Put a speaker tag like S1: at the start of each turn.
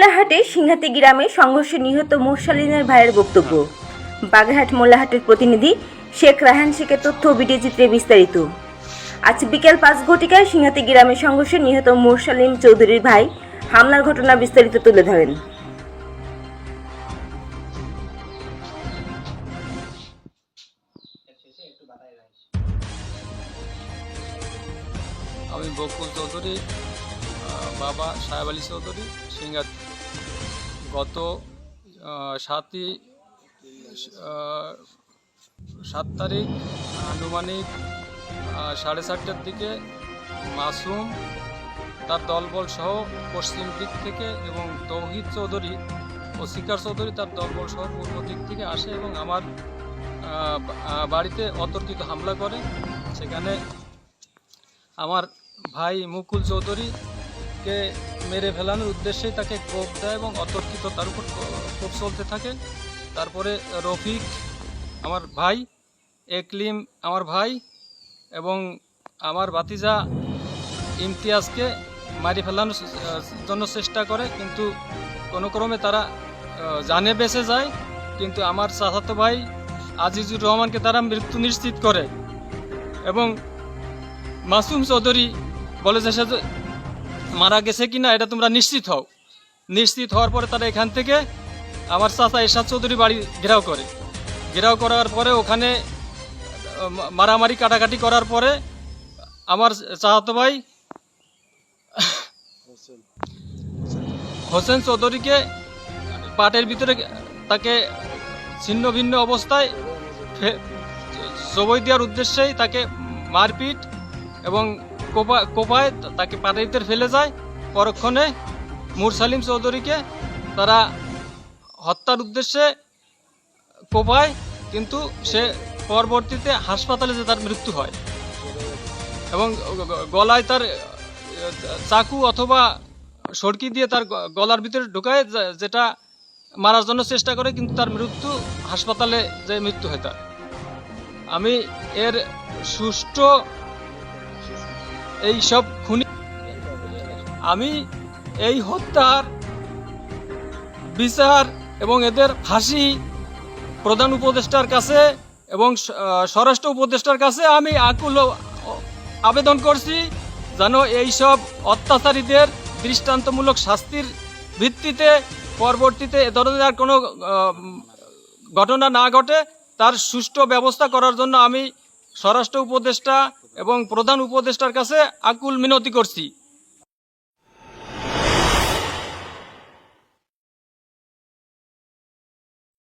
S1: মোল্লাহাটে সিংহাতি গ্রামে সংঘর্ষে নিহত মোরসালিনের ভাইয়ের বক্তব্য। বাগেরহাট মোল্লাহাটের প্রতিনিধি শেখ রাহান শেখের তথ্য ও ভিডিও চিত্রে বিস্তারিত। আজ বিকেল পাঁচ ঘটিকায় সিংহাতি গ্রামে সংঘর্ষে নিহত মোরসালিম চৌধুরীর ভাই হামলার ঘটনা বিস্তারিত তুলে ধরেন।
S2: আমি বকুল চৌধুরী বাবা সাহেব আলী চৌধুরী সিঙ্গাত গত সাতই সাত তারিখ আনুমানিক সাড়ে চারটার দিকে মাসুম তার দলবল সহ পশ্চিম দিক থেকে এবং তৌহিদ চৌধুরী ও শিকার চৌধুরী তার দলবল সহ পূর্ব দিক থেকে আসে এবং আমার বাড়িতে অতর্কিত হামলা করে। সেখানে আমার ভাই মুকুল চৌধুরীকে মেরে ফেলানোর উদ্দেশ্যেই তাকে কোপ দেয় এবং অতর্কিত তার উপর কো- কোপ চলতে থাকে। তারপরে রফিক, আমার ভাই, একলিম, আমার ভাই এবং আমার ভাতিজা ইমতিয়াজকে মারি ফেলানোর জন্য চেষ্টা করে। কিন্তু কোনো ক্রমে তারা জানে বেঁচে যায়। কিন্তু আমার চাচাতো ভাই আজিজুর রহমানকে তারা মৃত্যু নিশ্চিত করে। এবং মাসুম চৌধুরী বলে যে মারা গেছে কিনা এটা তোমরা নিশ্চিত হও। নিশ্চিত হওয়ার পরে তারা এখান থেকে আমার চাচা এরশাদ চৌধুরী বাড়ি ঘেরাও করে। ঘেরাও করার পরে ওখানে মারামারি কাটাকাটি করার পরে আমার চাচাতো ভাই হোসেন চৌধুরীকে পাটের ভিতরে তাকে ছিন্ন ভিন্ন অবস্থায় জবই দেওয়ার উদ্দেশ্যেই তাকে মারপিট এবং কোপা কোপায় তাকে ভিতরে ফেলে যায়, পরক্ষণে মুরসালিম চৌধুরীকে তারা হত্যার উদ্দেশ্যে কোপায় কিন্তু সে পরবর্তীতে হাসপাতালে যে তার মৃত্যু হয়। এবং গলায় তার, চাকু অথবা সড়কি দিয়ে তার গলার ভিতরে ঢুকায় যেটা মারার জন্য চেষ্টা করে, কিন্তু তার মৃত্যু হাসপাতালে যে মৃত্যু হয় তার। আমি এর সুষ্ঠু এই সব খুনি। আমি এই হত্যার বিচার এবং এদের ফাঁসি প্রধান উপদেষ্টার কাছে এবং স্বরাষ্ট্র উপদেষ্টার কাছে আমি আকুল আবেদন করছি যেন এইসব অত্যাচারীদের দৃষ্টান্তমূলক শাস্তির ভিত্তিতে পরবর্তীতে এ ধরনের আর কোনো ঘটনা না ঘটে, তার সুষ্ঠু ব্যবস্থা করার জন্য আমি স্বরাষ্ট্র উপদেষ্টা এবং প্রধান উপদেষ্টার কাছে আকুল মিনতি করছি।